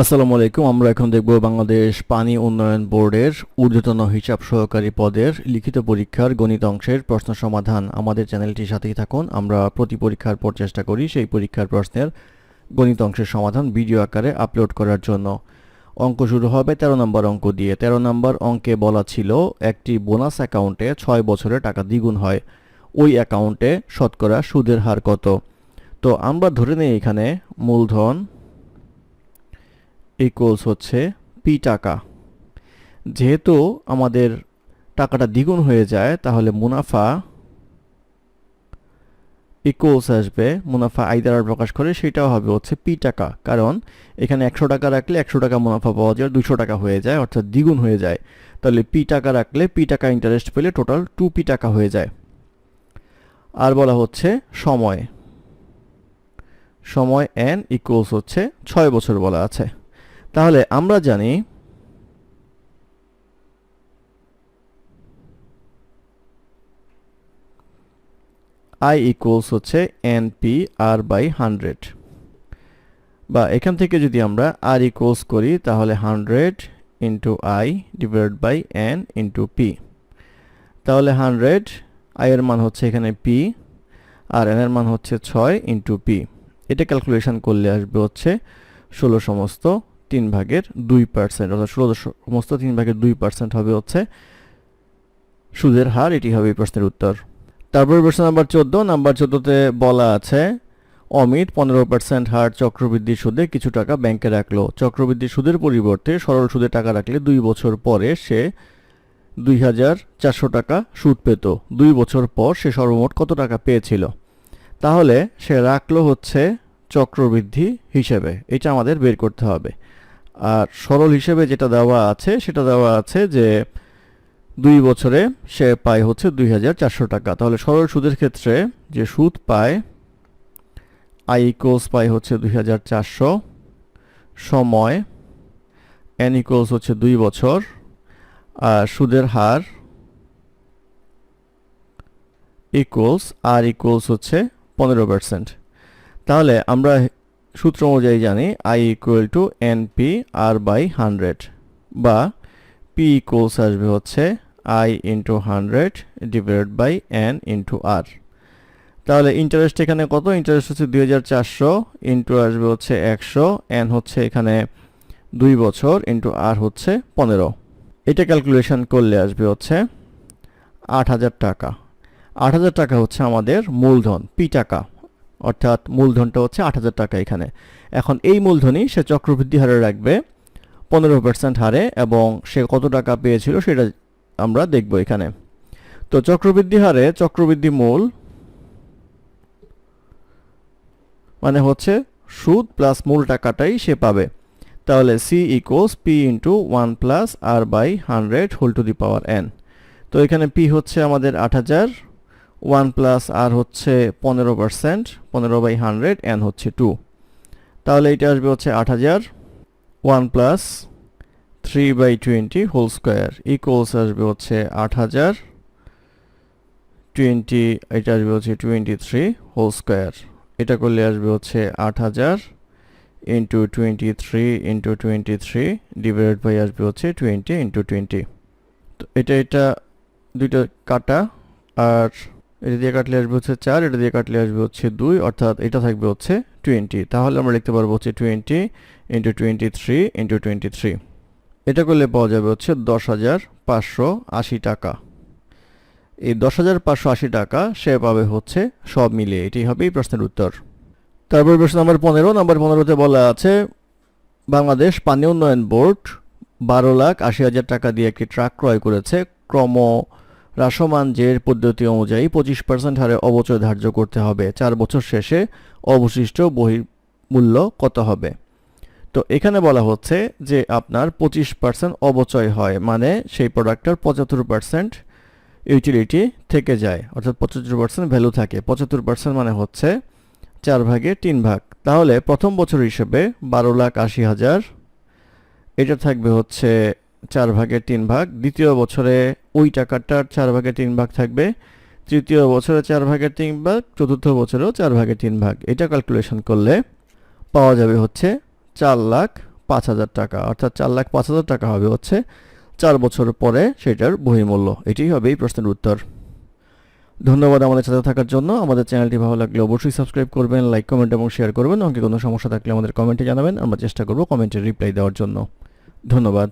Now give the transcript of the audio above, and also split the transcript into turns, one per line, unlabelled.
আসসালামু আলাইকুম, আমরা এখন দেখব বাংলাদেশ পানি উন্নয়ন বোর্ডের ঊর্ধ্বতন হিসাব সহকারী পদের লিখিত পরীক্ষার গণিত অংশের প্রশ্ন সমাধান। আমাদের চ্যানেলটির সাথেই থাকুন, আমরা প্রতি পরীক্ষার পর চেষ্টা করি সেই পরীক্ষার প্রশ্নের গণিত অংশের সমাধান ভিডিও আকারে আপলোড করার জন্য। অঙ্ক শুরু হবে তেরো নম্বর অঙ্ক দিয়ে। তেরো নম্বর অঙ্কে বলা ছিল, একটি বোনাস অ্যাকাউন্টে ছয় বছরে টাকা দ্বিগুণ হয়। ওই অ্যাকাউন্টে শতকরা সুদের হার কত? তো আমরা ধরে নেই এখানে মূলধন ইকুয়ালস হচ্ছে পি টাকা। যেহেতু আমাদের টাকাটা দ্বিগুণ হয়ে যায়, তাহলে মুনাফা ইকুয়ালস আসবে, মুনাফা আই দ্বারা প্রকাশ করে সেটাও হবে হচ্ছে পি টাকা। কারণ এখানে একশো টাকা রাখলে একশো টাকা মুনাফা পাওয়া যায়, দুশো টাকা হয়ে যায়, অর্থাৎ দ্বিগুণ হয়ে যায়। তাহলে পি টাকা রাখলে পি টাকা ইন্টারেস্ট পেলে টোটাল টু পি টাকা হয়ে যায়। আর বলা হচ্ছে সময়। সময় এন ইকুয়ালস হচ্ছে ছয় বছর বলা আছে। তাহলে আমরা জানি আই ইকুয়ালস হচ্ছে N P R by hundred বা এখান থেকে যদি আমরা আর ইকুয়ালস করি, তাহলে hundred into I divide by N into P তাহলে হান্ড্রেড আই এর মান হচ্ছে এখানে পি আর এন এর মান হচ্ছে ছয় ইন্টু পি এটা ক্যালকুলেশন করলে আসবে হচ্ছে ষোলো সমস্ত তিন ভাগের দুই পার্সেন্ট অর্থাৎ ষোলো সমস্ত তিন ভাগের দুই পার্সেন্ট হবে হচ্ছে সুদের হার, এটি হবে এই প্রশ্নের উত্তর। তারপর প্রশ্ন নাম্বার চোদ্দ, নাম্বার চোদ্দোতে বলা আছে, অমিত পনেরো পার্সেন্ট হার চক্রবৃদ্ধি সুদে কিছু টাকা ব্যাংকে রাখল। চক্রবৃদ্ধি সুদের পরিবর্তে সরল সুদে টাকা রাখলে দুই বছর পরে সে দুই হাজার চারশো টাকা সুদ পেত। দুই বছর পর সে সর্বমোট কত টাকা পেয়েছিল? তাহলে সে রাখল হচ্ছে চক্রবৃদ্ধি হিসেবে। এটা আমাদের বের করতে হবে। আর সরল হিসেবে যেটা দেওয়া আছে, সেটা দেওয়া আছে যে দুই বছরে সে পায় হচ্ছে দুই হাজার চারশো টাকা। তাহলে সরল সুদের ক্ষেত্রে যে সুদ পায় আই ইকোলস পায় হচ্ছে দুই হাজার চারশো সময় এন ইকোলস হচ্ছে দুই বছর, আর সুদের হার ইকুয়ালস আর ইকুয়ালস হচ্ছে পনেরো পার্সেন্ট তাহলে আমরা সূত্র অনুযায়ী জানি I equal to N P R by hundred বা পি ইকুয়ালস আসবে হচ্ছে I into hundred divide by N into R তাহলে ইন্টারেস্ট এখানে কত? ইন্টারেস্ট হচ্ছে দুই হাজার চারশো ইন্টু আসবে হচ্ছে একশো এন হচ্ছে এখানে দুই বছর ইন্টু আর হচ্ছে পনেরো। এটা ক্যালকুলেশন করলে আসবে হচ্ছে আট হাজার টাকা। আট হাজার টাকা হচ্ছে আমাদের মূলধন পি টাকা। অর্থাৎ মূলধনটা হচ্ছে আট হাজার টাকা এখানে। এখন এই মূলধনই সে চক্রবৃদ্ধি হারে রাখবে, পনেরো পার্সেন্ট হারে, এবং সে কত টাকা পেয়েছিল সেটা আমরা দেখব এখানে। তো চক্রবৃদ্ধি হারে চক্রবৃদ্ধি মূল মানে হচ্ছে সুদ প্লাস মূল টাকাটাই সে পাবে। তাহলে C equals P into one plus R by hundred whole to the power N তো এখানে পি হচ্ছে আমাদের আট হাজার ওয়ান প্লাস আর হচ্ছে পনেরো পার্সেন্ট, পনেরো বাই হান্ড্রেড, এন হচ্ছে টু। তাহলে এটা আসবে হচ্ছে আট হাজার one plus three by twenty whole square equals আসবে হচ্ছে আট হাজার, টোয়েন্টি এটা আসবে হচ্ছে টোয়েন্টি থ্রি হোল স্কোয়ার। এটা করলে আসবে হচ্ছে আট হাজার into twenty three into twenty three divide by আসবে হচ্ছে টোয়েন্টি ইন্টু টোয়েন্টি। তো এটা এটা দুইটা কাটা আর এটা দিয়ে কাটলে আসবে হচ্ছে চার, এটা দিয়ে কাটলে আসবে হচ্ছে দুই, অর্থাৎ এটা থাকবে হচ্ছে টোয়েন্টি তাহলে আমরা লিখতে পারব হচ্ছে twenty into twenty three into twenty three এটা করলে পাওয়া যাবে হচ্ছে দশ হাজার পাঁচশো আশি টাকা। এই দশ হাজার পাঁচশো আশি টাকা সে পাবে হচ্ছে সব মিলিয়ে। এটি হবে এই প্রশ্নের উত্তর। তারপর প্রশ্ন নাম্বার পনেরো। নাম্বার পনেরোতে বলা আছে, বাংলাদেশ পানি উন্নয়ন বোর্ড বারো লাখ আশি হাজার টাকা দিয়ে একটি ট্রাক ক্রয় করেছে ক্রম হ্রাসমান জের পদ্ধতি অনুযায়ী পঁচিশ পার্সেন্ট হারে অবচয় ধার্য করতে হবে। চার বছর শেষে অবশিষ্ট বহির্মূল্য কত হবে? তো এখানে বলা হচ্ছে যে আপনার পঁচিশ পার্সেন্ট অবচয় হয় মানে সেই প্রোডাক্টটার পঁচাত্তর পার্সেন্ট ইউটিলিটি থেকে যায়। অর্থাৎ পঁচাত্তর পার্সেন্ট ভ্যালু থাকে। পঁচাত্তর পার্সেন্ট মানে হচ্ছে চার ভাগে তিন ভাগ। তাহলে প্রথম বছর হিসেবে বারো লাখ আশি হাজার, এটা থাকবে হচ্ছে চার ভাগের তিন ভাগ। দ্বিতীয় বছরে ওই টাকাটার চার ভাগের তিন ভাগ থাকবে। তৃতীয় বছরে চার ভাগের তিন ভাগ, চতুর্থ বছরেও চার ভাগের তিন ভাগ। এটা ক্যালকুলেশন করলে পাওয়া যাবে হচ্ছে চার লাখ পাঁচ হাজার টাকা। অর্থাৎ চার লাখ পাঁচ হাজার টাকা হবে হচ্ছে চার বছর পরে সেটার বহিমূল্য। এটাই হবে এই প্রশ্নের উত্তর। ধন্যবাদ আমাদের সাথে থাকার জন্য। আমাদের চ্যানেলটি ভালো লাগলে অবশ্যই সাবস্ক্রাইব করবেন লাইক কমেন্ট এবং শেয়ার করবেন। অঙ্কে কোনো সমস্যা থাকলে আমাদের কমেন্টে জানাবেন। আমরা চেষ্টা করব কমেন্টের রিপ্লাই দেওয়ার জন্য। ধন্যবাদ।